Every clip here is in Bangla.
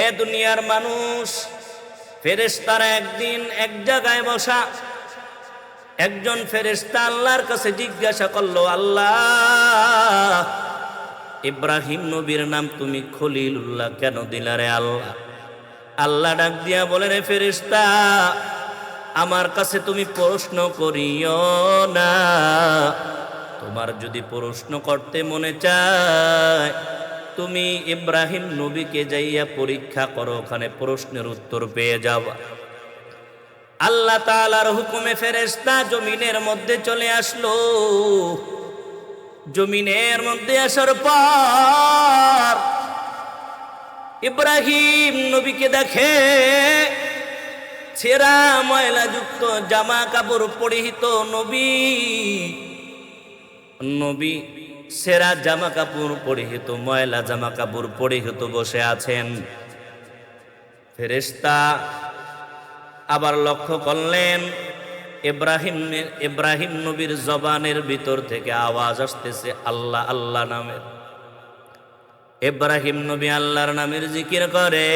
এ দুনিয়ার মানুষ, ফেরেশতারা একদিন এক জায়গায় বসা, একজন ফেরেশতা আল্লাহর কাছে জিজ্ঞাসা করল, আল্লাহ, ইব্রাহিম নবীর নাম তুমি খলিলুল্লাহ কেন দিলা রে আল্লাহ? আল্লাহ ডাক দিয়া বলে, রে ফেরেশতা, আমার কাছে তুমি প্রশ্ন করিও না। তোমার যদি প্রশ্ন করতে মনে চায় তুমি ইব্রাহিম নবীকে যাইয়া পরীক্ষা করো, ওখানে প্রশ্নের উত্তর পেয়ে যাবা আল্লাহ তাআলার হুকুমে ফেরেশতা জমিনের মধ্যে চলে আসলো। জমিনের মধ্যে আসার পর ইব্রাহিম নবীকে দেখে ছেঁড়া ময়লাযুক্ত জামা কাপড় পরিহিত নবী। নবী সেরা জামা কাপড় পরিহিত, ময়লা জামা কাপড় পরিহিত বসে আছেন। ফেরেশতা আবার লক্ষ্য করলেন, ইব্রাহিম ইব্রাহিম নবীর জবানের ভিতর থেকে আওয়াজ আসতেছে, আল্লাহ আল্লাহ নামের। ইব্রাহিম নবী আল্লাহর নামের জিকির করে।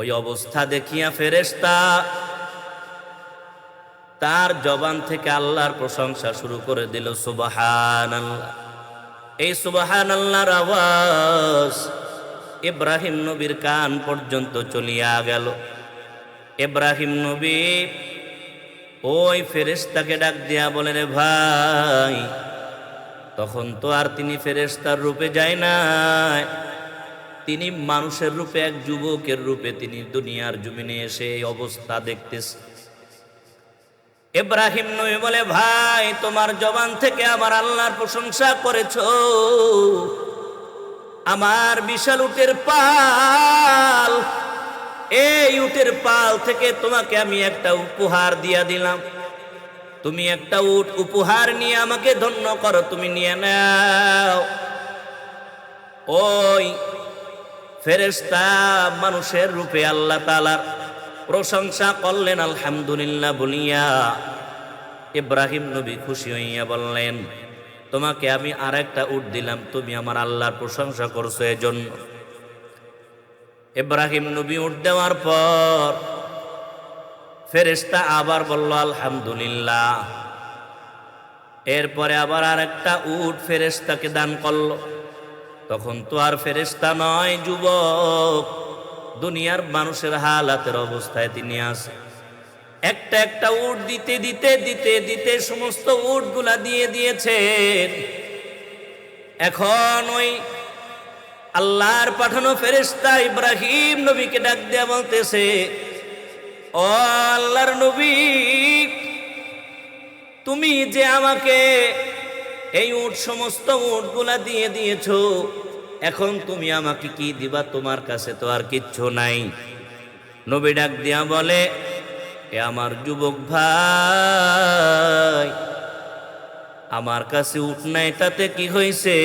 ওই অবস্থা দেখিয়া ফেরেশতা তার জবান থেকে আল্লাহর প্রশংসা শুরু করে দিল সুবাহান আল্লাহ এই সুবাহান আল্লাহর আওয়াজ ইব্রাহিম নবীর কান পর্যন্ত চলিয়া গেল। ইব্রাহিম নবী ওই ফেরেশতাকে ডাক দিয়া বলে, রে ভাই, তখন তো আর তিনি ফেরেশতার রূপে যায় নাই। তিনি মানুষের রূপে, এক যুবকের রূপে তিনি দুনিয়ার জমিনে এসে এই অবস্থা দেখতেছে। ইব্রাহিম নবী বলে, ভাই, তোমার জবান থেকে আমার আল্লাহর প্রশংসা করেছ। আমার বিশাল উটের পাল, এই উটের পাল থেকে তোমাকে আমি একটা উপহার দিয়া দিলাম। তুমি একটা উট উপহার নিয়ে আমাকে ধন্য করো, তুমি নিয়ে নাও। ওই ফেরেশতা মানুষের রূপে আল্লাহ তালার প্রশংসা করলেন, আলহামদুলিল্লাহ বলিয়া ইব্রাহিম নবী খুশি হইয়া বললেন, তোমাকে আমি আর একটা উট দিলাম, তুমি আমার আল্লাহর প্রশংসা করছ এজন্য। ইব্রাহিম নবী উঠ দেওয়ার পর ফেরেশতা আবার বলল, আলহামদুলিল্লাহ। এরপরে আবার আর একটা উট ফেরেশতাকে দান করল। তখন তো আর ফেরেশতা নয়, যুবক। দুনিয়ার মানুষের হালাতের অবস্থায় তিনি আছে একটা একটা উট দিতে দিতে দিতে দিতে সমস্ত উটগুলা দিয়ে দিয়েছেন। এখন ওই আল্লাহর পাঠানো ফেরেশতা ইব্রাহিম নবীকে ডাক দেয়া বলতেছে, ও আল্লাহর নবী, তুমি যে আমাকে এই উট, সমস্ত উটগুলা দিয়ে দিয়েছ এখন তুমি আমাকে কি দিবা? তোমার কাছে তো আর কিচ্ছু নাই। নবী ডাক দিয়া বলে, এ আমার যুবক ভাই, আমার কাছে উঠ নাই, তাতে কি হয়েছে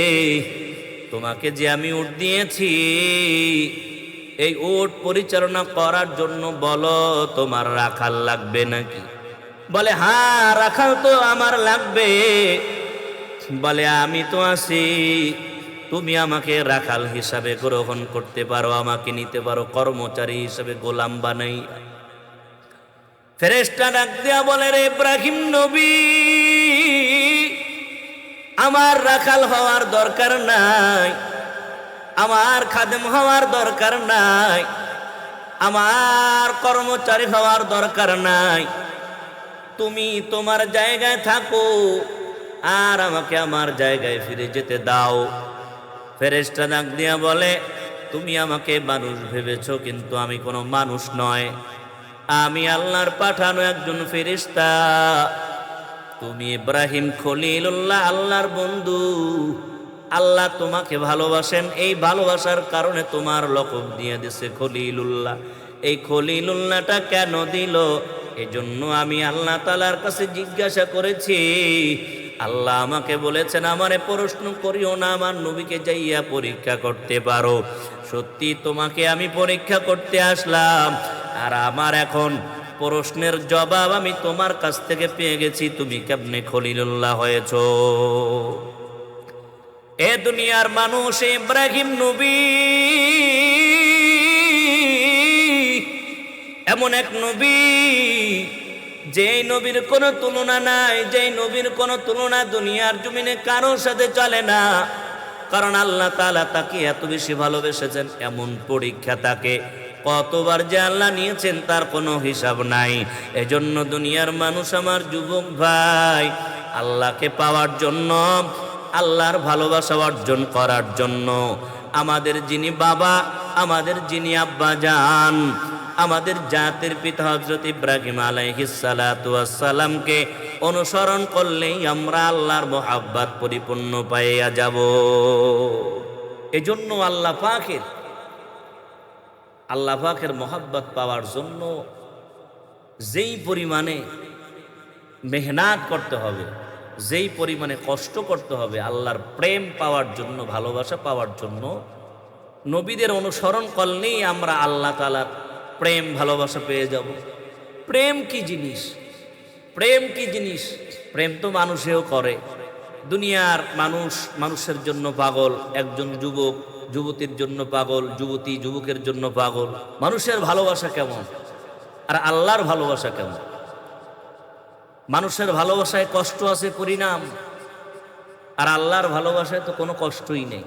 তোমাকে যে আমি উঠ দিয়েছি, এই উট পরিচালনা করার জন্য বলো, তোমার রাখাল লাগবে নাকি? বলে হ্যাঁ রাখাল তো আমার লাগবে। বলে, আমি তো আছি। তুমি আমাকে রাখাল হিসাবে গ্রহণ করতে পারো, আমাকে নিতে পারো, কর্মচারী হিসাবে গোলাম বানাই। ফেরেস্টা ডাক দেয়া বলে, রে ইব্রাহিম নবী, আমার রাখাল হওয়ার দরকার নাই, আমার খাদেম হওয়ার দরকার নাই, আমার কর্মচারী হওয়ার দরকার নাই। তুমি তোমার জায়গায় থাকো আর আমাকে আমার জায়গায় ফিরে যেতে দাও। ফেরেস্টা ডাক দিয়া বলে, তুমি আমাকে মানুষ ভেবেছো, কিন্তু আমি কোনো মানুষ নয়। আমি আল্লাহর পাঠানো একজন ফেরিস্তা তুমি ইব্রাহিম খলিলুল্লাহ, আল্লাহর বন্ধু। আল্লাহ তোমাকে ভালোবাসেন। এই ভালোবাসার কারণে তোমার লকব দিয়ে দিছে খলিলুল্লাহ। এই খলিলুল্লাহটা কেন দিল? এজন্য আমি আল্লাহ তালার কাছে জিজ্ঞাসা করেছি। আল্লাহ আমাকে বলেছেন, আমারে প্রশ্ন করিও না, আমার নবীকে যাইয়া পরীক্ষা করতে পারো। সত্যি তোমাকে আমি পরীক্ষা করতে আসলাম। আর আমার এখন প্রশ্নের জবাব আমি তোমার কাছ থেকে পেয়ে গেছি। তুমি কেমনে খলিলুল্লাহ হয়েছ? এ দুনিয়ার মানুষ, ইব্রাহিম নবী, এমন এক নবী যেই নবীর কোনো তুলনা নাই, যেই নবীর কোনো তুলনা দুনিয়ার জমিনে কারোর সাথে চলে না। কারণ আল্লাহ তাআলা তাকে এত বেশি ভালোবেসেছেন, এমন পরীক্ষা তাকে কতবার যে আল্লাহ নিয়েছেন তার কোনো হিসাব নাই। এজন্য দুনিয়ার মানুষ আমার যুবক ভাই, আল্লাহকে পাওয়ার জন্য, আল্লাহর ভালোবাসা অর্জন করার জন্য। আমাদের যিনি বাবা, আমাদের যিনি আব্বা যান আমাদের জাতের পিতা হজরত ইব্রাহিম আলাইহিসালামকে অনুসরণ করলেই আমরা আল্লাহর মোহাব্বাত পরিপূর্ণ পাইয়া যাব। এজন্য আল্লাহ পাকের আল্লাহ পাকের মোহাব্বত পাওয়ার জন্য যেই পরিমাণে মেহনাত করতে হবে, যেই পরিমাণে কষ্ট করতে হবে, আল্লাহর প্রেম পাওয়ার জন্য, ভালোবাসা পাওয়ার জন্য নবীদের অনুসরণ করলেই আমরা আল্লাহ তালার প্রেম ভালোবাসা পেয়ে যাব। প্রেম কি জিনিস? প্রেম কি জিনিস? প্রেম তো মানুষেও করে। দুনিয়ার মানুষ মানুষের জন্য পাগল, একজন যুবক, যুবতীর জন্য পাগল, যুবতী যুবকের জন্য পাগল। মানুষের ভালোবাসা কেমন? আর আল্লাহর ভালোবাসা কেমন? মানুষের ভালোবাসায় কষ্ট আছে পরিণাম। আর আল্লাহর ভালোবাসায় তো কোনো কষ্টই নেই।